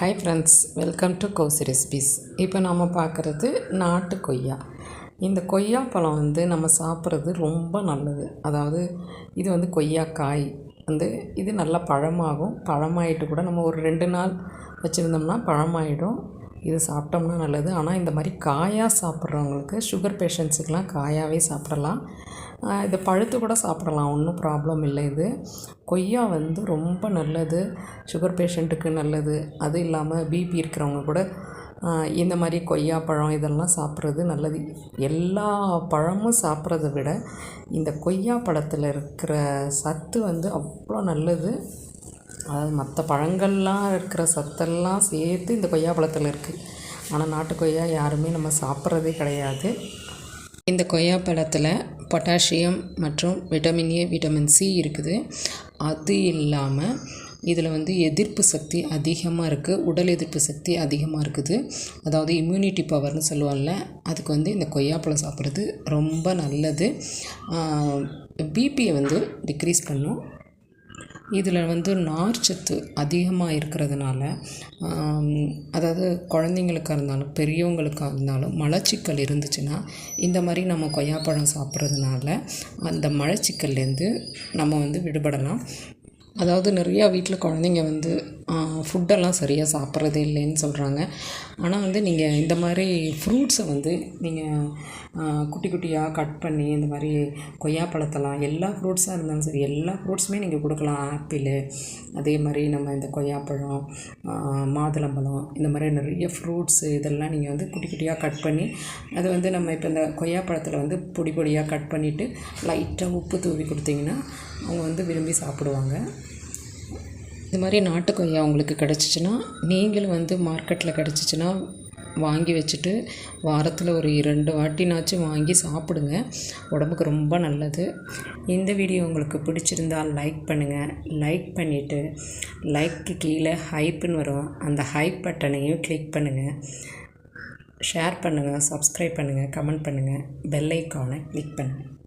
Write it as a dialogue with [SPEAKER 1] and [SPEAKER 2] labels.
[SPEAKER 1] Hi friends welcome to Kousi recipes இப்போ நம்ம பார்க்குறது நாட்டு கொய்யா. இந்த கொய்யா பழம் வந்து நம்ம சாப்பிட்றது ரொம்ப நல்லது. அதாவது இது வந்து கொய்யாக்காய் வந்து இது நல்லா பழமாகும். பழமாயிட்டு கூட நம்ம ஒரு ரெண்டு நாள் வச்சுருந்தோம்னா பழமாயிடும். இது சாப்பிட்டோம்னா நல்லது. ஆனால் இந்த மாதிரி காயாக சாப்பிட்றவங்களுக்கு சுகர் பேஷண்ட்ஸுக்கெலாம் காயாகவே சாப்பிடலாம். இதை பழுத்து கூட சாப்பிடலாம். ஒன்றும் ப்ராப்ளம் இல்லை இது. கொய்யா வந்து ரொம்ப நல்லது. சுகர் பேஷண்ட்டுக்கு நல்லது. அது இல்லாமல் பிபி இருக்கிறவங்க கூட இந்த மாதிரி கொய்யா பழம் இதெல்லாம் சாப்பிட்றது நல்லது. எல்லா பழமும் சாப்பிட்றத விட இந்த கொய்யா பழத்தில் இருக்கிற சத்து வந்து அவ்வளோ நல்லது. அதாவது மற்ற பழங்கள்லாம் இருக்கிற சத்தெல்லாம் சேர்த்து இந்த கொய்யா பழத்தில் இருக்குது ஆனால் நாட்டு கொய்யா யாருமே நம்ம சாப்பிட்றதே கிடையாது. இந்த கொய்யா பழத்தில் பொட்டாசியம் மற்றும் விட்டமின் ஏ விட்டமின் சி இருக்குது. அது இல்லாமல் இதில் வந்து எதிர்ப்பு சக்தி அதிகமாக இருக்குது உடல் எதிர்ப்பு சக்தி அதிகமாக இருக்குது. அதாவது இம்யூனிட்டி பவர்னு சொல்லுவாங்கள்ல அதுக்கு வந்து இந்த கொய்யாப்பழம் சாப்பிட்றது ரொம்ப நல்லது. பிபியை வந்து டிக்ரீஸ் பண்ணும். இதில் வந்து நார்ச்சத்து அதிகமாக இருக்கிறதுனால அதாவது குழந்தைங்களுக்காக இருந்தாலும் பெரியவங்களுக்காக இருந்தாலும் மலச்சிக்கல் இருந்துச்சுன்னா இந்த மாதிரி நம்ம கொய்யாப்பழம் சாப்பிட்றதுனால அந்த மலச்சிக்கல்லேருந்து நம்ம வந்து விடுபடலாம். அதாவது நிறையா வீட்டில் குழந்தைங்க வந்து ஃபுட்டெல்லாம் சரியாக சாப்பிட்றதே இல்லைன்னு சொல்கிறாங்க ஆனால் வந்து நீங்கள் இந்த மாதிரி ஃப்ரூட்ஸை வந்து நீங்கள் குட்டி குட்டியாக கட் பண்ணி இந்த மாதிரி கொய்யாப்பழத்தெல்லாம் எல்லா ஃப்ரூட்ஸாக இருந்தாலும் சரி எல்லா ஃப்ரூட்ஸுமே நீங்கள் கொடுக்கலாம். ஆப்பிள் அதே மாதிரி நம்ம இந்த கொய்யாப்பழம் மாதுளம்பழம் இந்த மாதிரி நிறைய ஃப்ரூட்ஸு இதெல்லாம் நீங்கள் வந்து குட்டி குட்டியாக கட் பண்ணி அது வந்து நம்ம இப்போ இந்த கொய்யாப்பழத்தில் வந்து பொடி பொடியாக கட் பண்ணிவிட்டு லைட்டாக உப்பு தூவி கொடுத்தீங்கன்னா அவங்க வந்து விரும்பி சாப்பிடுவாங்க. இது மாதிரி நாட்டு கொய்யா உங்களுக்கு கிடச்சிச்சின்னா நீங்களும் வந்து மார்க்கெட்டில் கிடச்சிச்சின்னா வாங்கி வச்சுட்டு வாரத்தில் ஒரு இரண்டு வாட்டினாச்சும் வாங்கி சாப்பிடுங்க. உடம்புக்கு ரொம்ப நல்லது. இந்த வீடியோ உங்களுக்கு பிடிச்சிருந்தால் லைக் பண்ணுங்கள் லைக் பண்ணிவிட்டு லைக்கு கீழே ஹைப்புன்னு வரும். அந்த ஹைப் பட்டனையும் கிளிக் பண்ணுங்கள் ஷேர் பண்ணுங்கள் சப்ஸ்கிரைப் பண்ணுங்கள் கமெண்ட் பண்ணுங்கள் பெல் ஐக்கானை கிளிக் பண்ணுங்கள்